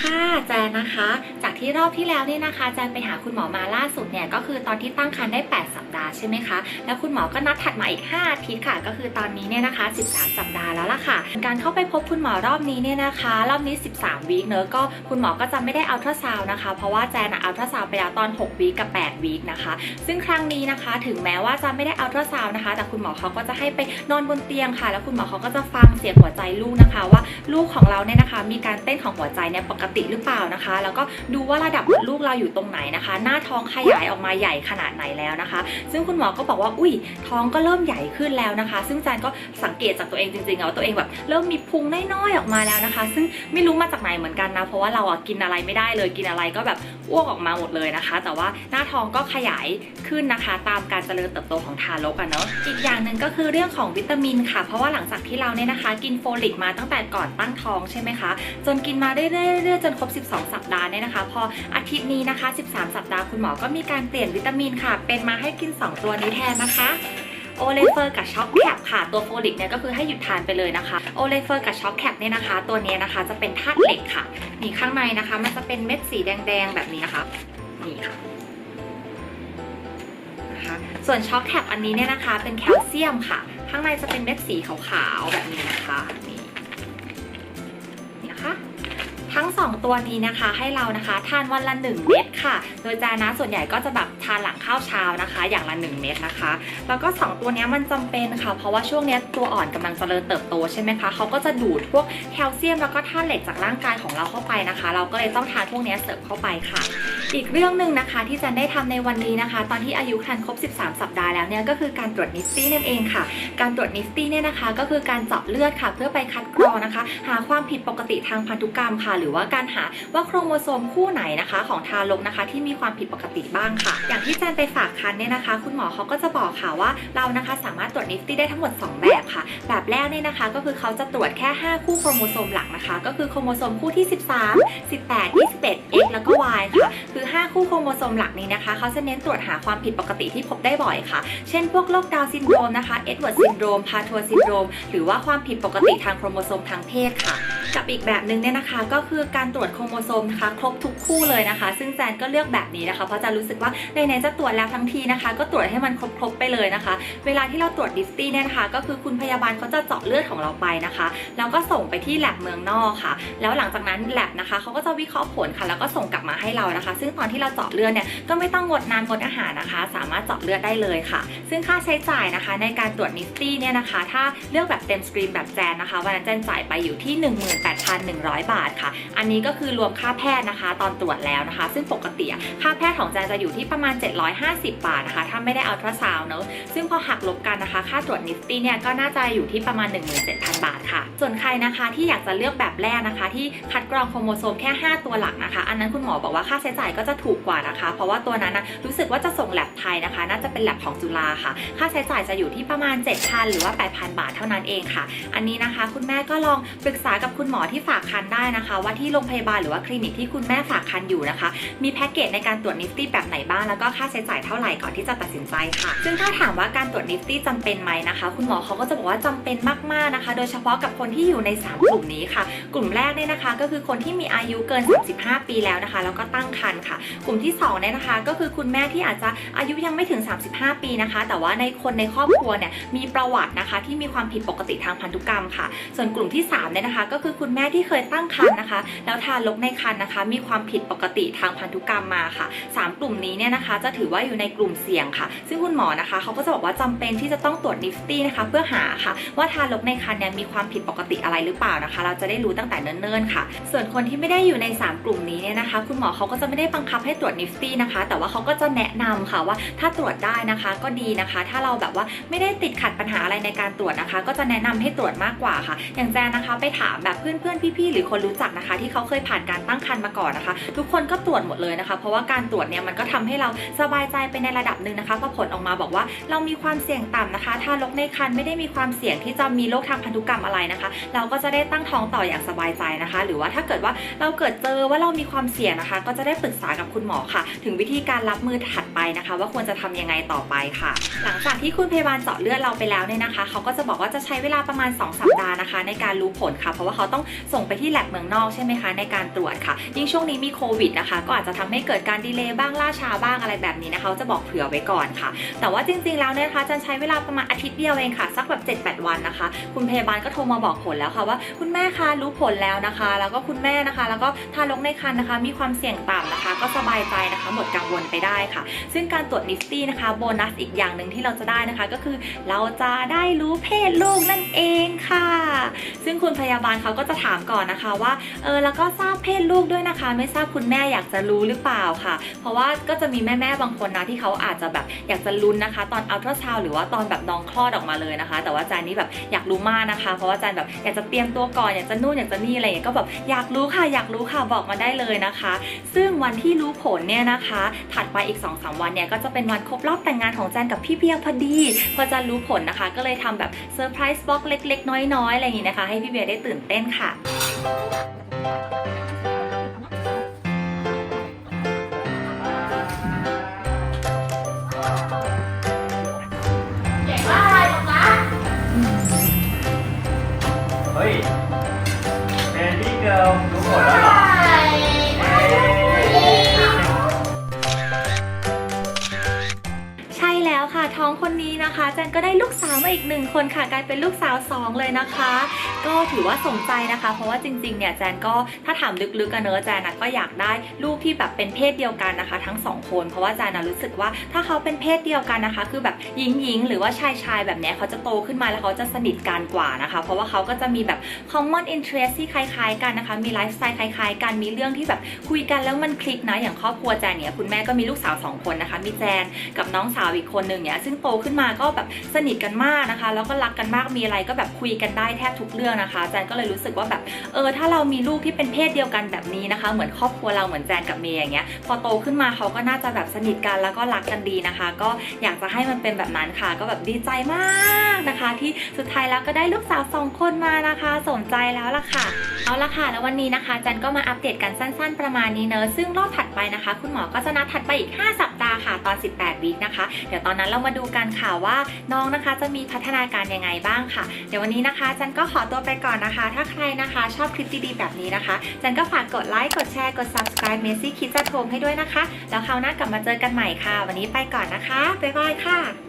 ค่ะแจนนะคะ ที่รอบที่แล้วเนี่ยนะคะแจนไปหาคุณหมอมาล่าสุดเนี่ยก็คือตอนที่ตั้งครรภ์ได้ 8 สัปดาห์ใช่ไหมคะ แล้วคุณหมอก็นัดถัดมาอีก 5 อาทิตย์ค่ะ ก็คือตอนนี้เนี่ยนะคะ 13 สัปดาห์แล้วล่ะค่ะ การเข้าไปพบคุณหมอรอบนี้เนี่ยนะคะ รอบนี้ 13 วีคเนอะก็คุณหมอก็จะไม่ได้อัลตราซาวนะคะ เพราะว่าแจนอะอัลตราซาวไปแล้วตอน 6 วีคกับ 8 วีคนะคะ ซึ่งครั้งนี้นะคะ ถึงแม้ว่าจะไม่ได้อัลตราซาวน์นะคะ แต่คุณหมอเขาก็จะให้ไปนอนบนเตียงค่ะ แล้วคุณหมอเขาก็จะฟังเสียงหัวใจลูกนะคะ ว่าลูกของเราเนี่ยนะคะ มีการเต้นของหัวใจเนี่ยปกติหรือเปล่านะคะ แล้วก็ดูว่าระดับลูกเราอยู่ตรงไหนนะคะ หน้าท้องขยายออกมาใหญ่ขนาดไหนแล้วนะคะ ซึ่งคุณหมอก็บอกว่าอุ้ยท้องก็เริ่มใหญ่ขึ้นแล้วนะคะ ซึ่งแจนก็สังเกตจากตัวเองจริงๆอะว่าตัวเองแบบเริ่มมีพุงน้อยๆออกมาแล้วนะคะ ซึ่งไม่รู้มาจากไหนเหมือนกันนะ เพราะว่าเราอะกินอะไรไม่ได้เลยกินอะไรก็แบบอ้วกออกมาหมดเลยนะคะ แต่ว่าหน้าท้องก็ขยายขึ้นนะคะ ตามการเจริญเติบโตของทารกอะเนาะอีกอย่างหนึ่งก็คือเรื่องของวิตามินค่ะ เพราะว่าหลังจากที่เราเนี่ยนะคะ กินโฟลิกมาตั้งแต่ก่อนตั้งท้องใช่ไหมคะ จนกินมาเรื่อยๆจนครบ 12 สัปดาห์เนี่ยนะคะพออาทิตย์นี้นะคะ 13 สัปดาห์คุณหมอก็มีการเปลี่ยนวิตามินค่ะ เป็นมาให้กิน 2 ตัวนี้แทนนะคะโอเลเฟอร์กับช็อกแคปค่ะ ตัวโฟลิกเนี่ยก็คือให้หยุดทานไปเลยนะคะโอเลเฟอร์กับช็อกแคปเนี่ยนะคะ ตัวนี้นะคะจะเป็นธาตุเหล็กค่ะนี่ข้างในนะคะ มันจะเป็นเม็ดสีแดงๆแบบนี้นะคะนี่ค่ะนะคะส่วนช็อกแคปอันนี้เนี่ยนะคะ เป็นแคลเซียมค่ะ ข้างในจะเป็นเม็ดสีขาวๆแบบนี้นะคะนี่นี่ ทั้ง 2 ตัวนี้นะคะ ให้เรานะคะทานวันละ 1 เม็ดค่ะ โดยจานะส่วนใหญ่ก็จะแบบทานหลังข้าวเช้านะคะ อย่างละ 1 เม็ดนะคะ แล้วก็ 2 ตัวนี้มันจำเป็นค่ะ เพราะว่าช่วงนี้ตัวอ่อนกำลังเจริญเติบโตใช่ไหมคะเขาก็จะดูดพวกแคลเซียมแล้วก็ธาตุเหล็กจากร่างกายของเราเข้าไปนะคะ เราก็เลยต้องทานพวกนี้เสริมเข้าไปค่ะ อีกเรื่องหนึ่งนะคะที่จันได้ทำในวันนี้นะคะ ตอนที่อายุครรภ์ครบ 13 สัปดาห์แล้วเนี่ยก็คือการตรวจนิฟตี้นั่นเองค่ะ การตรวจนิฟตี้เนี่ยนะคะ ก็คือการเจาะเลือดค่ะ เพื่อไปคัดกรองนะคะ หาความผิดปกติทางพันธุกรรมค่ะ หรือว่าการหาว่าโครโมโซมคู่ไหนนะคะ ของทารกนะคะ ที่มีความผิดปกติบ้างค่ะ อย่างที่จันไปฝากคันเนี่ยนะคะ คุณหมอเขาก็จะบอกค่ะว่าเรานะคะสามารถตรวจนิฟตี้ได้ทั้งหมด 2 แบบค่ะ แบบแรกเนี่ยนะคะ ก็คือเขาจะตรวจแค่ 5 คู่โครโมโซมหลักนะคะ ก็คือโครโมโซมคู่ที่ 13 18 21 X แล้วก็ Y ค่ะคือ 5 คู่โครโมโซมหลักนี้นะคะ เขาจะเน้นตรวจหาความผิดปกติที่พบได้บ่อยค่ะ เช่น พวกโรคดาวซินโดรมนะคะเอ็ดเวิร์ดซินโดรมพาทัวร์ซินโดรมหรือว่าความผิดปกติทางโครโมโซมทางเพศค่ะ กับอีกแบบหนึ่งเนี่ยนะคะ ก็คือการตรวจโครโมโซมนะคะครบทุกคู่เลยนะคะ ซึ่งแจนก็เลือกแบบนี้นะคะ เพราะจะรู้สึกว่าในๆจะตรวจแล้วทั้งทีนะคะ ก็ตรวจให้มันครบๆไปเลยนะคะ เวลาที่เราตรวจดิสตี้เนี่ยนะคะ ก็คือคุณพยาบาลเขาจะเจาะเลือดของเราไปนะคะ แล้วก็ส่งไปที่แลบเมืองนอกค่ะ แล้วหลังจากนั้นแลบนะคะเขาก็จะวิเคราะห์ผลค่ะ แล้วก็ส่งกลับมาให้เรานะคะซึ่งึ่งตอนที่เราเจาะเลือดเนี่ยก็ไม่ต้องงดน้ำงดอาหารนะคะ สามารถเจาะเลือดได้เลยค่ะ ซึ่งค่าใช้จ่ายนะคะ ในการตรวจนิฟตี้เนี่ยนะคะ ถ้าเลือกแบบเต็มสตรีมแบบแจนนะคะวันนั้นแจนจ่ายไปอยู่ที่ 18,100 บาทค่ะ อันนี้ก็คือรวมค่าแพทย์นะคะ ตอนตรวจแล้วนะคะ ซึ่งปกติค่าแพทย์ของแจนจะอยู่ที่ประมาณ 750 บาทนะคะ ถ้าไม่ได้อัลตราซาวน์เนอะซึ่งพอหักลบกันนะคะ ค่าตรวจนิฟตี้เนี่ยก็น่าจะอยู่ที่ประมาณ 17,000 บาทค่ะ ส่วนใครนะคะที่อยากจะเลือกแบบแรกนะคะ ที่คัดกรองโครโมโซมแค่ 5 ตัวหลักนะคะ อันนั้นคุณหมอบอกว่าค่าใช้จ่ายก็จะถูกกว่านะคะ เพราะว่าตัวนั้นนะรู้สึกว่าจะส่งแลบไทยนะคะ น่าจะเป็นแลบของจุฬาค่ะ ค่าใช้จ่ายจะอยู่ที่ประมาณ 7,000 หรือว่า 8,000 บาทเท่านั้นเองค่ะ อันนี้นะคะ คุณแม่ก็ลองปรึกษากับคุณหมอที่ฝากคันได้นะคะ ว่าที่โรงพยาบาลหรือว่าคลินิกที่คุณแม่ฝากคันอยู่นะคะ มีแพ็กเกจในการตรวจนิฟตี้แบบไหนบ้างแล้วก็ค่าใช้จ่ายเท่าไหร่ก่อนที่จะตัดสินใจค่ะ ซึ่งถ้าถามว่าการตรวจนิฟตี้จำเป็นไหมนะคะ คุณหมอเขาก็จะบอกว่าจำเป็นมากๆนะคะ โดยเฉพาะกับคนที่อยู่ใน 3 กลุ่มนี้ค่ะ กลุ่มแรกเนี่ยนะคะ ก็คือคนที่มีอายุเกิน 35 ปีแล้วนะคะ แล้วก็ตั้งครรภ์ค่ะ กลุ่มที่2เนี่ยนะคะ ก็คือคุณแม่ที่อาจจะอายุยังไม่ถึง 35 ปีนะคะ แต่ว่าในคนในครอบครัวเนี่ยมีประวัตินะคะที่มีความผิดปกติทางพันธุกรรมค่ะ ส่วนกลุ่มที่3เนี่ยนะคะ ก็คือคุณแม่ที่เคยตั้งครรภ์นะคะ แล้วทารกในครรภ์นะคะ มีความผิดปกติทางพันธุกรรมมาค่ะสามกลุ่มนี้เนี่ยนะคะ จะถือว่าอยู่ในกลุ่มเสี่ยงค่ะ ซึ่งคุณหมอนะคะเขาก็จะบอกว่าจำเป็นที่จะต้องตรวจนิฟตี้นะคะ เพื่อหาค่ะ ว่าทารกในครรภ์เนี่ยมีความผิดปกติอะไรหรือเปล่านะคะ เราจะได้รู้ตั้งแต่เนิ่นๆค่ะ ส่วนคนที่ไม่ได้อยู่ใน 3 กลุ่มนี้เนี่ยนะคะ คุณหมอเขาก็จะไม่ได้บังคับให้ตรวจนิฟตี้นะคะ แต่ว่าเขาก็จะแนะนำค่ะว่าถ้าตรวจได้นะคะก็ดีนะคะ ถ้าเราแบบว่าไม่ได้ติดขัดปัญหาอะไรในการตรวจนะคะ ก็จะแนะนำให้ตรวจมากกว่าค่ะ อย่างแจนนะคะ ไปถามแบบเพื่อนๆพี่ๆหรือคนรู้จักนะคะ ที่เขาเคยผ่านการตั้งครรภ์มาก่อนนะคะ ทุกคนก็ตรวจหมดเลยนะคะ เพราะว่าการตรวจเนี่ยมันก็ทำให้เราสบายใจไปในระดับหนึ่งนะคะพอผลออกมาบอกว่าเรามีความเสี่ยงต่ำนะคะทารกในครรภ์ไม่ได้มีความเสี่ยงที่จะมีโรคทางพันธุกรรมอะไรนะคะ เราก็จะได้ตั้งท้องต่ออย่างสบายใจนะคะ หรือว่าถ้าเกิดว่าเราเกิดเจอว่าเรามีความเสี่ยงนะคะ ก็จะได้ปรึกษาากับคุณหมอค่ะ ถึงวิธีการรับมือถัดไปนะคะ ว่าควรจะทำยังไงต่อไปค่ะ หลังจากที่คุณพยาบาลเจาะเลือดเราไปแล้วเนี่ยนะคะ เขาก็จะบอกว่าจะใช้เวลาประมาณ 2 สัปดาห์นะคะ ในการรู้ผลค่ะ เพราะว่าเขาต้องส่งไปที่แลบเมืองนอกใช่ไหมคะ ในการตรวจค่ะ ยิ่งช่วงนี้มีโควิดนะคะ ก็อาจจะทำให้เกิดการดีเลย์บ้างล่าช้าบ้างอะไรแบบนี้นะคะจะบอกเผื่อไว้ก่อนค่ะ แต่ว่าจริงๆแล้วเนี่ยนะคะจะใช้เวลาประมาณอาทิตย์เดียวเองค่ะ สักแบบ 7-8 วันนะคะ คุณพยาบาลก็โทรมาบอกผลแล้วค่ะว่า คุณแม่คะรู้ผลแล้วนะคะ แล้วก็คุณแม่นะคะ แล้วก็ทารกในครรภ์นะคะ มีความเสี่ยงต่ำนะคะก็สบายใจนะคะ หมดกังวลไปได้ค่ะ ซึ่งการตรวจนิฟตี้นะคะโบนัสอีกอย่างหนึ่งที่เราจะได้นะคะ ก็คือเราจะได้รู้เพศลูกนั่นเองค่ะ ซึ่งคุณพยาบาลเขาก็จะถามก่อนนะคะว่าเออแล้วก็ทราบเพศลูกด้วยนะคะ ไม่ทราบคุณแม่อยากจะรู้หรือเปล่าค่ะ เพราะว่าก็จะมีแม่ๆบางคนนะที่เขาอาจจะแบบอยากจะลุ้นนะคะ ตอนอัลตราซาวหรือว่าตอนแบบน้องคลอดออกมาเลยนะคะ แต่ว่าอาจารย์นี่แบบอยากรู้มากนะคะ เพราะว่าอาจารย์แบบอยากจะเตรียมตัวก่อนอยากจะนู่นอยากจะนี่อะไรอย่างเงี้ยก็แบบอยากรู้ค่ะอยากรู้ค่ะบอกมาได้เลยนะคะ ซึ่งวันที่ที่รู้ผลเนี่ยนะคะ ถัดไปอีก2-3วันเนี่ยก็จะเป็นวันครบรอบแต่งงานของแจนกับพี่เบียร์พอดี พอแจนรู้ผลนะคะ ก็เลยทำแบบเซอร์ไพรส์บ็อกเล็ก ๆ น้อยๆ อะไรอย่างนี้นะคะ ให้พี่เบียร์ได้ตื่นเต้นค่ะ อีกหนึ่งคนค่ะกลายเป็นลูกสาวสองเลยนะคะ ก็ถือว่าสมใจนะคะ เพราะว่าจริงๆเนี่ยแจนก็ถ้าถามลึกๆกันเนอะแจนนะก็อยากได้ลูกที่แบบเป็นเพศเดียวกันนะคะ ทั้งสองคนเพราะว่าแจนนะรู้สึกว่าถ้าเขาเป็นเพศเดียวกันนะคะ คือแบบหญิงหญิงๆหรือว่าชายชายแบบเนี้ยเขาจะโตขึ้นมาแล้วเขาจะสนิทกันกว่านะคะ เพราะว่าเขาก็จะมีแบบ common interest ที่คล้ายๆ กันนะคะ มีไลฟ์สไตล์คล้ายๆ กันมีเรื่องที่แบบคุยกันแล้วมันคลิกนะอย่างครอบครัวแจนเนี่ยคุณแม่ก็มีลูกสาวสองคนนะคะมีแจนกับน้องสาวอีกคนหนึ่งเนี่ยซึ่งโตขึ้นมาก็แบบสนิทกันมากนะคะ แล้วก็รักกันมากมีอะไรก็แบบคุยกันได้แทบทุกเรื่องนะคะแจนก็เลยรู้สึกว่าแบบเออถ้าเรามีลูกที่เป็นเพศเดียวกันแบบนี้นะคะ เหมือนครอบครัวเราเหมือนแจนกับเมย์อย่างเงี้ยพอโตขึ้นมาเขาก็น่าจะแบบสนิทกันแล้วก็รักกันดีนะคะ ก็อยากจะให้มันเป็นแบบนั้นค่ะ ก็แบบดีใจมากนะคะ ที่สุดท้ายแล้วก็ได้ลูกสาวสองคนมานะคะสมใจแล้วล่ะค่ะเอาละค่ะ แล้ววันนี้นะคะจันก็มาอัปเดตกันสั้น ๆ ประมาณนี้เนอะซึ่งรอบถัดไปนะคะ คุณหมอก็จะนัดถัดไปอีก 5 สัปดาห์ค่ะตอน 18 วีคนะคะ เดี๋ยวตอนนั้นเรามาดูกันค่ะว่าน้องนะคะจะมีพัฒนาการยังไงบ้างค่ะ เดี๋ยววันนี้นะคะจันก็ขอตัวไปก่อนนะคะ ถ้าใครนะคะชอบคลิปดีๆแบบนี้นะคะ จันก็ฝากกดไลค์ กดแชร์ กด subscribe Messi Kids at Home ให้ด้วยนะคะ แล้วคราวหน้ากลับมาเจอกันใหม่ค่ะ วันนี้ไปก่อนนะคะ บ๊ายบายค่ะ